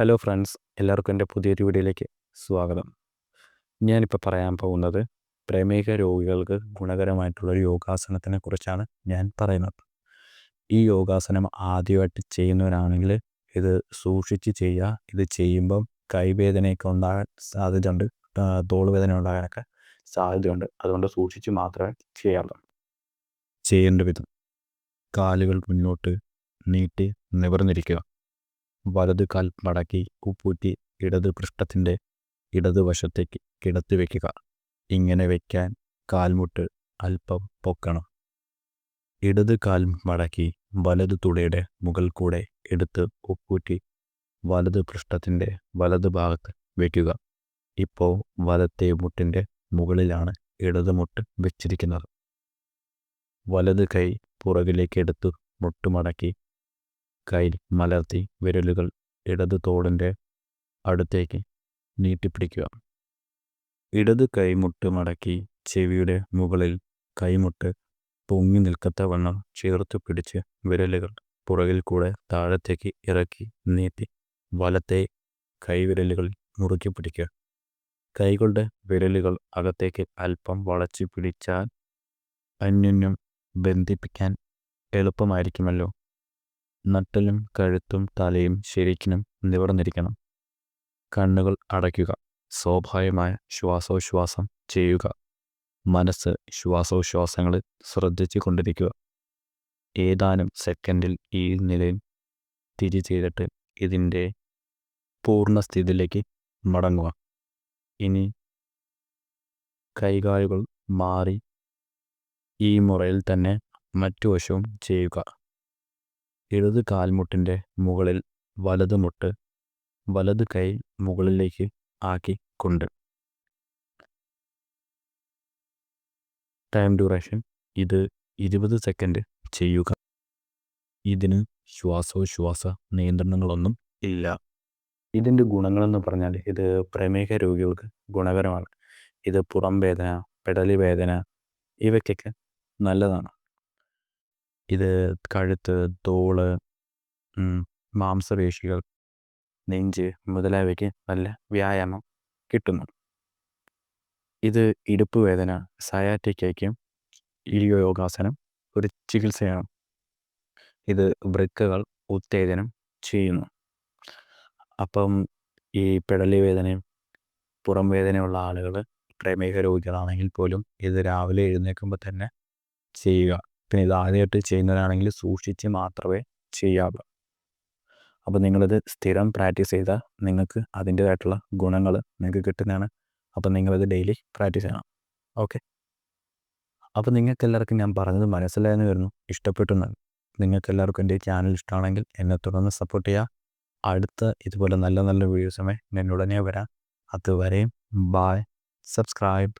Hello friends എല്ലാവർക്കും എന്റെ പുതിയൊരു വീഡിയോയിലേക്ക് സ്വാഗതം. ഞാനിപ്പോൾ പറയാൻ പോകുന്നത് പ്രമേഹ രോഗികൾക്ക് ഗുണകരമായിട്ടുള്ളൊരു യോഗാസനത്തിനെ കുറിച്ചാണ് ഞാൻ പറയുന്നത്. ഈ യോഗാസനം ആദ്യമായിട്ട് ചെയ്യുന്നവരാണെങ്കിൽ ഇത് സൂക്ഷിച്ച് ചെയ്യുക ഇത് ചെയ്യുമ്പം കൈവേദനയൊക്കെ ഉണ്ടാകാൻ സാധ്യതയുണ്ട് തോളുവേദന ഉണ്ടാകാനൊക്കെ സാധ്യതയുണ്ട്. അതുകൊണ്ട് സൂക്ഷിച്ച് മാത്രമേ ചെയ്യാറുള്ളൂ. ചെയ്യേണ്ട വിധം കാലുകൾ മുന്നോട്ട് നീട്ടി നിവർന്നിരിക്കുക. വലത് കാൽ മടക്കി ഉപ്പൂറ്റി ഇടത് പൃഷ്ഠത്തിന്റെ ഇടതുവശത്തേക്ക് കിടത്തി വയ്ക്കുക. ഇങ്ങനെ വയ്ക്കാൻ കാൽമുട്ട് അല്പം പൊക്കണം. ഇടത് കാൽ മടക്കി വലതു തുടയുടെ മുകൾ കൂടെ എടുത്ത് ഉപ്പൂറ്റി വലത് പൃഷ്ഠത്തിന്റെ വലത് ഭാഗത്ത് വയ്ക്കുക. ഇപ്പോൾ വലത്തെ മുട്ടിന്റെ മുകളിലാണ് ഇടത് മുട്ട് വെച്ചിരിക്കുന്നത്. വലത് കൈ പുറകിലേക്ക് എടുത്ത് മുട്ടുമടക്കി കൈ മലർത്തി വിരലുകൾ ഇടത് തോടിന്റെ അടുത്തേക്ക് നീട്ടിപ്പിടിക്കുക. ഇടത് കൈമുട്ട് മടക്കി ചെവിയുടെ മുകളിൽ കൈമുട്ട് പൊങ്ങി നിൽക്കത്തവണ്ണം ചേർത്ത് പിടിച്ച് വിരലുകൾ പുറകിൽ കൂടെ താഴത്തേക്ക് ഇറക്കി നീട്ടി വലത്തെ കൈവിരലുകൾ മുറുക്കി പിടിക്കുക. കൈകളുടെ വിരലുകൾ അകത്തേക്ക് അല്പം വളച്ചു പിടിച്ചാൽ അന്യോന്യം ബന്ധിപ്പിക്കാൻ എളുപ്പമായിരിക്കുമല്ലോ. നട്ടലും കഴുത്തും തലയും ശരിക്കിനും നിവർന്നിരിക്കണം. കണ്ണുകൾ അടയ്ക്കുക. സ്വാഭാവികമായ ശ്വാസോച്ഛ്വാസം ചെയ്യുക. മനസ്സ് ശ്വാസോച്ഛ്വാസങ്ങളിൽ ശ്രദ്ധിച്ചു കൊണ്ടിരിക്കുക ഏതാനും സെക്കൻഡിൽ ഈ നിലയിൽ തിരി ചെയ്തിട്ട് ഇതിന്റെ പൂർണസ്ഥിതിയിലേക്ക് മടങ്ങുക. ഇനി കൈകാലുകൾ മാറി ഈ മുറയിൽ തന്നെ മറ്റു വശവും ചെയ്യുക. ഇടത് കാൽമുട്ടിന്റെ മുകളിൽ വലത് മുട്ട് വലത് കൈ മുകളിലേക്ക് ആക്കി കൊണ്ട്. ടൈം ഡ്യൂറേഷൻ ഇത് ഇരുപത് സെക്കൻഡ് ചെയ്യുക. ഇതിന് ശ്വാസോശ്വാസ നിയന്ത്രണങ്ങളൊന്നും ഇല്ല. ഇതിന്റെ ഗുണങ്ങളെന്ന് പറഞ്ഞാൽ ഇത് പ്രമേഹ രോഗികൾക്ക് ഗുണകരമാണ്. ഇത് പുറം വേദന പെടലി വേദന ഇവയ്ക്കൊക്കെ നല്ലതാണ്. ഇത് കഴുത്ത് തോൾ മാംസപേശികൾ നെഞ്ച് മുതലായവയ്ക്ക് നല്ല വ്യായാമം കിട്ടുന്നു. ഇത് ഇടുപ്പ് വേദന സയാറ്റിക്കയ്ക്കും ഇരിയോ യോഗാസനം ഒരു ചികിത്സയാണ്. ഇത് വൃക്കകൾ ഉത്തേജനം ചെയ്യുന്നു. അപ്പം ഈ പിടലി വേദനയും പുറം വേദനയുള്ള ആളുകൾ പ്രമേഹ രോഗികളാണെങ്കിൽ പോലും ഇത് രാവിലെ എഴുന്നേൽക്കുമ്പോൾ തന്നെ ചെയ്യുക. പിന്നെ ഇത് ആദ്യമായിട്ട് ചെയ്യുന്നവരാണെങ്കിൽ സൂക്ഷിച്ച് മാത്രമേ ചെയ്യാവൂ. അപ്പോൾ നിങ്ങളിത് സ്ഥിരം പ്രാക്ടീസ് ചെയ്താൽ നിങ്ങൾക്ക് അതിന്റേതായിട്ടുള്ള ഗുണങ്ങൾ നിങ്ങൾക്ക് കിട്ടുന്നതാണ്. അപ്പോൾ നിങ്ങളിത് ഡെയിലി പ്രാക്ടീസ് ചെയ്യണം. ഓക്കെ? അപ്പോൾ നിങ്ങൾക്ക് എല്ലാവർക്കും ഞാൻ പറഞ്ഞത് മനസ്സിലായെന്ന് വരുന്നു. ഇഷ്ടപ്പെട്ടു നിങ്ങൾക്ക് എല്ലാവർക്കും എന്റെ ചാനൽ ഇഷ്ടമാണെങ്കിൽ എന്നെ തുടർന്ന് സപ്പോർട്ട് ചെയ്യുക. അടുത്ത ഇതുപോലെ നല്ല നല്ല വീഡിയോസുമേ ഞാൻ ഉടനെ വരാം. അതുവരെയും ബായ് സബ്സ്ക്രൈബ്